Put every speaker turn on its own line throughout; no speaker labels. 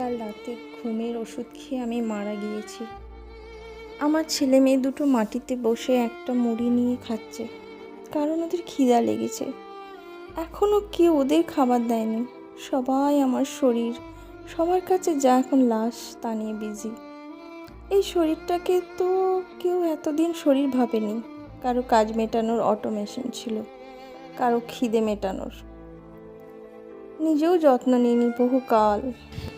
কাল রাতে ঘুমের ওষুধ খেয়ে আমি মারা গিয়েছি। আমার ছেলে মেয়ে দুটো মাটিতে বসে একটা মুড়ি নিয়ে খাচ্ছে। কারণ ওদের খিদা লেগেছে। এখনও কেউ ওদের খাবার দেয়নি। সবাই আমার শরীর, সবার কাছে যা এখন লাশ তা নিয়ে বিজি এই শরীরটাকে তো কেউ এতদিন শরীর ভাবেনি। কারও কাজ মেটানোর অটোমেশন ছিল। কারও খিদে মেটানোর। নিজেও যত্ন নিইনি বহুকাল।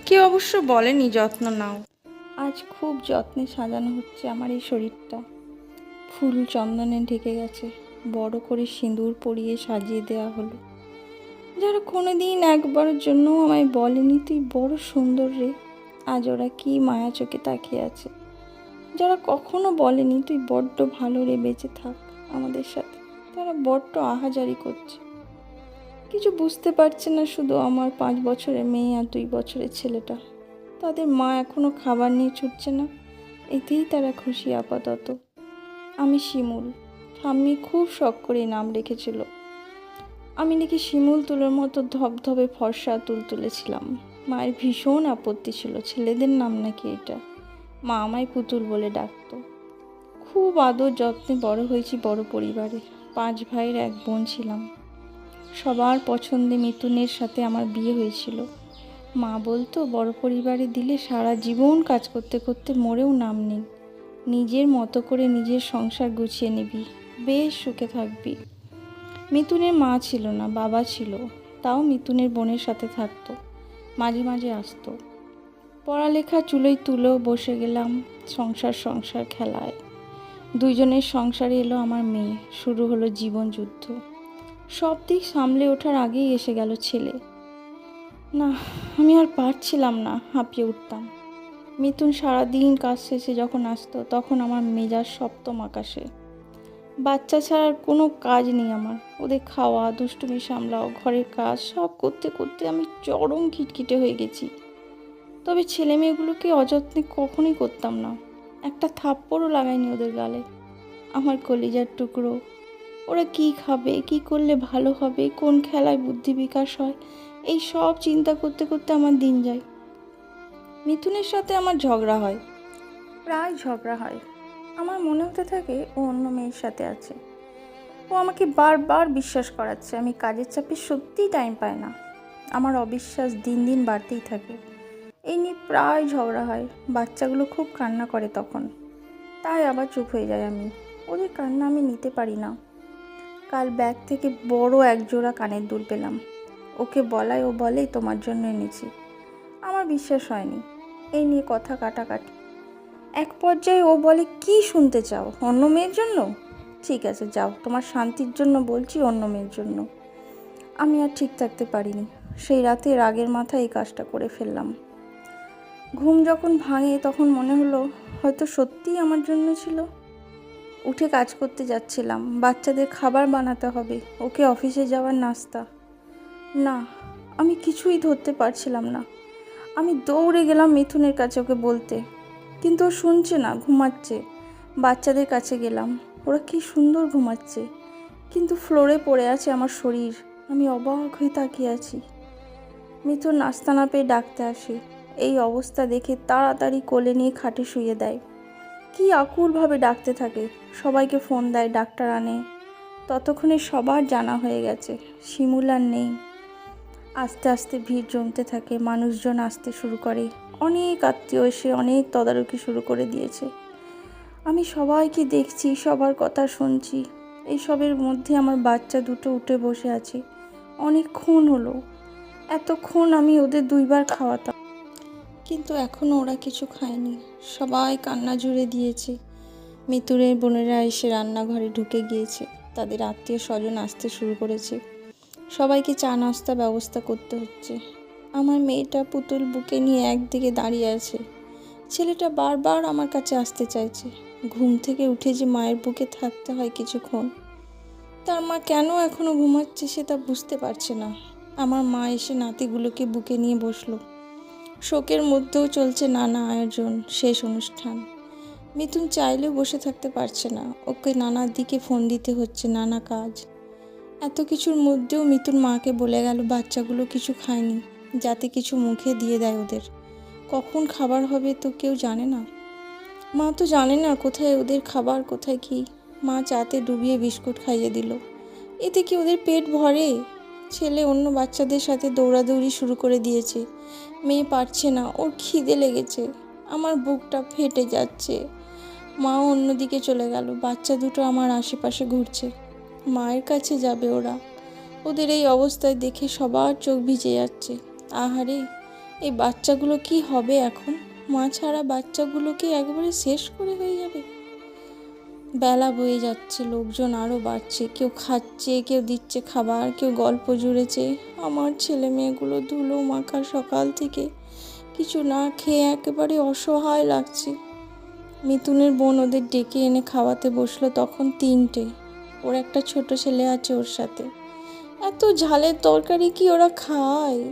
কেউ অবশ্য বলেনি যত্ন নাও। আজ খুব যত্নে সাজানো হচ্ছে আমার এই শরীরটা। ফুল চন্দনে ঢেকে গেছে। বড় করে সিঁদুর পরিয়ে সাজিয়ে দেওয়া হলো। যারা কোনোদিন একবারের জন্য আমায় বলেনি তুই বড় সুন্দর রে। আজ ওরা কী মায়া চোখে তাকিয়ে আছে? যারা কখনো বলেনি তুই বড্ড ভালো রে বেঁচে থাক আমাদের সাথে। তারা বড্ড আহাজারি করছে। কিছু বুঝতে পারছে না শুধু আমার পাঁচ বছরের মেয়ে আর দুই বছরের ছেলেটা। তাদের মা এখনও খাবার নিয়ে ছুটছে না। এতেই তারা খুশি আপাতত। আমি শিমুল। ঠাম্মি খুব শখ করে নাম রেখেছিল। আমি নাকি শিমুল তুলোর মতো ধবধবে ফর্সা তুল তুলেছিলাম। মায়ের ভীষণ আপত্তি ছিল। ছেলেদের নাম নাকি এটা? মা আমায় পুতুল বলে ডাকতো। খুব আদর যত্নে বড় হয়েছি বড় পরিবারে। পাঁচ ভাইয়ের এক বোন ছিলাম। সবার পছন্দে মিতুনের সাথে আমার বিয়ে হয়েছিল। মা বলতো, বড় পরিবারে দিলে সারা জীবন কাজ করতে করতে মরেও নাম নেই নিজের মতো করে নিজের সংসার গুছিয়ে নিবি। বেশ সুখে থাকবি। মিতুনের মা ছিল না, বাবা ছিল। তাও মিতুনের বোনের সাথে থাকতো। মাঝে মাঝে আসতো। পড়ালেখা চুলোয় তুলো, বসে গেলাম সংসার সংসার খেলায়। দুইজনের সংসারে এলো আমার মেয়ে। শুরু হলো জীবন যুদ্ধ। সব দিক সামলে ওঠার আগেই এসে গেল ছেলে। না, আমি আর পারছিলাম না, হাঁপিয়ে উঠতাম। মিথুন সারাদিন কাজ শেষে যখন আসতো, তখন আমার মেজাজ সপ্তম আকাশে। বাচ্চা ছাড়ার কোনো কাজ নেই আমার। ওদের খাওয়া, দুষ্টুমি সামলাও, ঘরের কাজ সব করতে করতে আমি চরম খিটখিটে হয়ে গেছি। তবে ছেলে মেয়েগুলোকে অযত্নে কখনোই করতাম না। একটা থাপ্পড়ও লাগাইনি ওদের গালে। আমার কলিজার টুকরো ওরা কি খাবে, কি করলে ভালো হবে, কোন খেলায় বুদ্ধি বিকাশ হয়, এই সব চিন্তা করতে করতে আমার দিন যায়। মিথুনের সাথে আমার ঝগড়া হয়। প্রায় ঝগড়া হয়। আমার মনে হতে থাকে ও অন্য মেয়ের সাথে আছে। ও আমাকে বারবার বিশ্বাস করাচ্ছে, আমি কাজের চাপে সত্যিই টাইম পাই না। আমার অবিশ্বাস দিন দিন বাড়তেই থাকে। এই নিয়ে প্রায় ঝগড়া হয়। বাচ্চাগুলো খুব কান্না করে তখন। তাই আবার চুপ হয়ে যায় আমি। ওদের কান্না আমি নিতে পারি না। কাল ব্যাগ থেকে বড় এক জোড়া কানের দুল পেলাম। ওকে বলায় ও বলেই তোমার জন্য এনেছি। আমার বিশ্বাস হয়নি। এই নিয়ে কথা কাটাকাটি। এক পর্যায়ে ও বলে, কি শুনতে চাও? অন্য মেয়ের জন্য? ঠিক আছে, যাও। তোমার শান্তির জন্য বলছি, অন্য মেয়ের জন্য। আমি আর ঠিক থাকতে পারিনি। সেই রাতে রাগের মাথায় এই কাজটা করে ফেললাম। ঘুম যখন ভাঙে তখন মনে হলো, হয়তো সত্যিই আমার জন্য ছিল। উঠে কাজ করতে যাচ্ছিলাম। বাচ্চাদের খাবার বানাতে হবে। ওকে অফিসে যাওয়ার নাস্তা। না, আমি কিছুই ধরতে পারছিলাম না। আমি দৌড়ে গেলাম মিথুনের কাছে ওকে বলতে। কিন্তু ও শুনছে না, ঘুমাচ্ছে। বাচ্চাদের কাছে গেলাম। ওরা কি সুন্দর ঘুমাচ্ছে। কিন্তু ফ্লোরে পড়ে আছে আমার শরীর। আমি অবাক হয়ে তাকিয়ে আছি। মিথুন নাস্তা না পেয়ে ডাকতে আসে। এই অবস্থা দেখে তাড়াতাড়ি কোলে নিয়ে খাটে শুয়ে দেয়। কি আকুলভাবে ডাকতে থাকে? সবাইকে ফোন দেয়, ডাক্তার আনে। ততক্ষণে সবার জানা হয়ে গেছে, শিমুল আর নেই। আস্তে আস্তে ভিড় জমতে থাকে, মানুষজন আসতে শুরু করে। অনেক আত্মীয় এসে অনেক তদারকি শুরু করে দিয়েছে। আমি সবাইকে দেখছি, সবার কথা শুনছি। এইসবের মধ্যে আমার বাচ্চা দুটো উঠে বসে আছে। অনেকক্ষণ হলো। এতক্ষণ আমি ওদের দুইবার খাওয়াতাম। কিন্তু এখনও ওরা কিছু খায়নি। সবাই কান্না জুড়ে দিয়েছে। মিতুরের বোনেরা এসে রান্নাঘরে ঢুকে গিয়েছে। তাদের আত্মীয় স্বজন আসতে শুরু করেছে। সবাইকে চা নাস্তা ব্যবস্থা করতে হচ্ছে। আমার মেয়েটা পুতুল বুকে নিয়ে একদিকে দাঁড়িয়ে আছে। ছেলেটা বারবার আমার কাছে আসতে চাইছে। ঘুম থেকে উঠে যে মায়ের বুকে থাকতে হয় কিছুক্ষণ। তার মা কেন এখনও ঘুমাচ্ছে সে তা বুঝতে পারছে না। আমার মা এসে নাতিগুলোকে বুকে নিয়ে বসল। শোকের মধ্যেও চলছে নানা আয়োজন, শেষ অনুষ্ঠান। মিথুন চাইলেও বসে থাকতে পারছে না। ওকে নানার দিকে ফোন দিতে হচ্ছে, নানা কাজ। এত কিছুর মধ্যেও মিথুন মাকে বলে গেল, বাচ্চাগুলো কিছু খায়নি, যাতে কিছু মুখে দিয়ে দেয় ওদের। কখন খাবার হবে তো কেউ জানে না। মা তো জানে না কোথায় ওদের খাবার, কোথায় কি। মা চাতে ডুবিয়ে বিস্কুট খাইয়ে দিল। এতে কি ওদের পেট ভরে? ছেলে অন্য বাচ্চাদের সাথে দৌড়াদৌড়ি শুরু করে দিয়েছে। মেয়ে পারছে না, ওর খিদে লেগেছে, আমার বুকটা ফেটে যাচ্ছে। মা অন্যদিকে চলে গেল, বাচ্চা দুটো আমার আশেপাশে ঘুরছে। মায়ের কাছে যাবে ওরা। ওদের এই অবস্থায় দেখে সবার চোখ ভিজে যাচ্ছে। আহারে, এই বাচ্চাগুলো কি হবে এখন? মা ছাড়া বাচ্চাগুলোকে একবারে শেষ করে হয়ে যাবে। বেলা বয়ে যাচ্ছে, লোকজন আরও বাড়ছে। কেউ খাচ্ছে, কেউ দিচ্ছে খাবার, কেউ গল্প জুড়েছে। আমার ছেলে মেয়েগুলো ধুলো মাখা সকাল থেকে। কিছু না খেয়ে একেবারে অসহায় লাগছে। মিথুনের বোন ওদের ডেকে এনে খাওয়াতে বসল তখন তিনটে। ওর একটা ছোট ছেলে আছে ওর সাথে। এত ঝালের তরকারি কি ওরা খায়?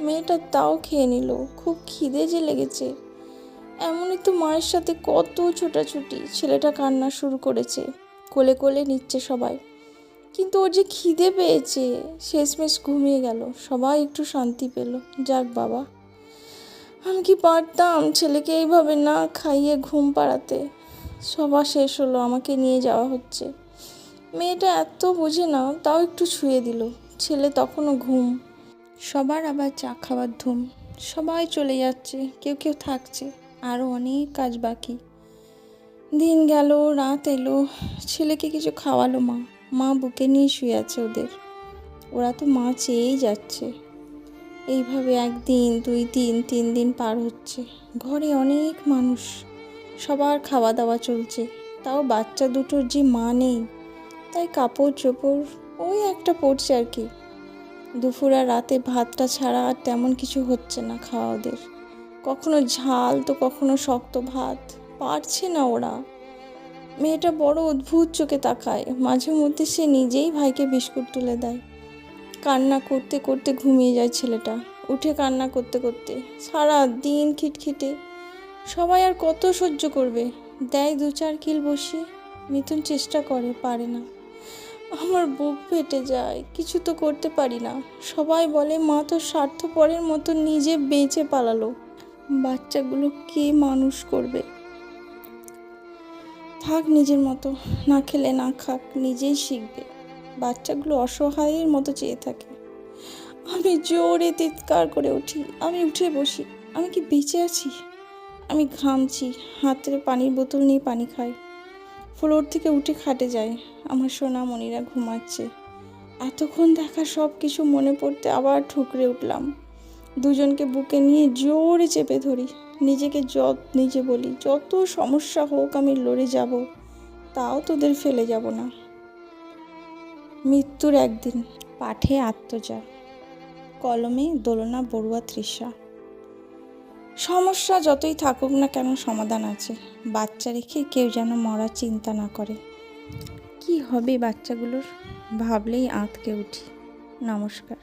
মেয়েটা তাও খেয়ে নিল। খুব খিদে যে লেগেছে। এমনই তো মায়ের সাথে কত ছোটাছুটি। ছেলেটা কান্না শুরু করেছে, কোলে কোলে নিচ্ছে সবাই। কিন্তু ওর যে খিদে পেয়েছে, শেষমেশ ঘুমিয়ে গেল। সবাই একটু শান্তি পেল। যাক বাবা। আমি কি পারতাম ছেলেকে এইভাবে না খাইয়ে ঘুম পাড়াতে? সবার শেষ হলো, আমাকে নিয়ে যাওয়া হচ্ছে। মেয়েটা এত বোঝে না, তাও একটু ছুঁয়ে দিল। ছেলে তখনও ঘুম। সবার আবার চা খাওয়ার ধুম। সবাই চলে যাচ্ছে, কেউ কেউ থাকছে। আরও অনেক কাজ বাকি। দিন গেল, রাত এলো, ছেলেকে কিছু খাওয়ালো মা। মা বুকে নিয়ে শুয়ে আছে ওদের। ওরা তো মা চেয়েই যাচ্ছে। এইভাবে একদিন, দুই দিন, তিন দিন পার হচ্ছে। ঘরে অনেক মানুষ, সবার খাওয়া দাওয়া চলছে। তাও বাচ্চা দুটোর যে মা নেই, তাই কাপড় চোপড় ওই একটা পড়ছে আর কি। দুপুর আর রাতে ভাতটা ছাড়া আর তেমন কিছু হচ্ছে না খাওয়া ওদের। কখনো ঝাল তো কখনো শক্ত ভাত। পারছে না ওরা। মেয়েটা বড় অদ্ভুত চোখে তাকায়। মাঝে মধ্যে সে নিজেই ভাইকে বিস্কুট তুলে দেয়। কান্না করতে করতে ঘুমিয়ে যায় ছেলেটা। উঠে কান্না করতে করতে। সারা দিন খিটখিটে। সবাই আর কত সহ্য করবে? দেয় দু চার কিল বসিয়ে। মিথুন চেষ্টা করে, পারে না। আমার বুক ফেটে যায়। কিছু তো করতে পারি না। সবাই বলে, মা তো স্বার্থপরের মতো নিজে বেঁচে পালালো। বাচ্চাগুলো কে মানুষ করবে? থাক নিজের মতো, না খেলে না খাক, নিজেই শিখবে। বাচ্চাগুলো অসহায়ের মতো চেয়ে থাকে। আমি জোরে চিৎকার করে উঠি, আমি উঠে বসি, আমি কি বেঁচে আছি? আমি ঘামছি, হাতের পানির বোতল নিয়ে পানি খাই। ফ্লোর থেকে উঠে খাটে যায় আমার সোনামণিরা ঘুমাচ্ছে। এতক্ষণ দেখা সব কিছু মনে পড়তে আবার ঠুকরে উঠলাম। দুজনকে বুকে নিয়ে জোরে চেপে ধরি। নিজেকে যত, নিজে বলি, যত সমস্যা হোক আমি লড়ে যাব, তাও তোদের ফেলে যাব না। মৃত্যুর একদিন, পাঠে আত্মজা। কলমে দোলনা, বড়ুয়া, তৃষা। সমস্যা যতই থাকুক না কেন সমাধান আছে। বাচ্চা রেখে কেউ যেন মরার চিন্তা না করে। কি হবে বাচ্চাগুলোর? ভাবলেই আঁতকে উঠি। নমস্কার।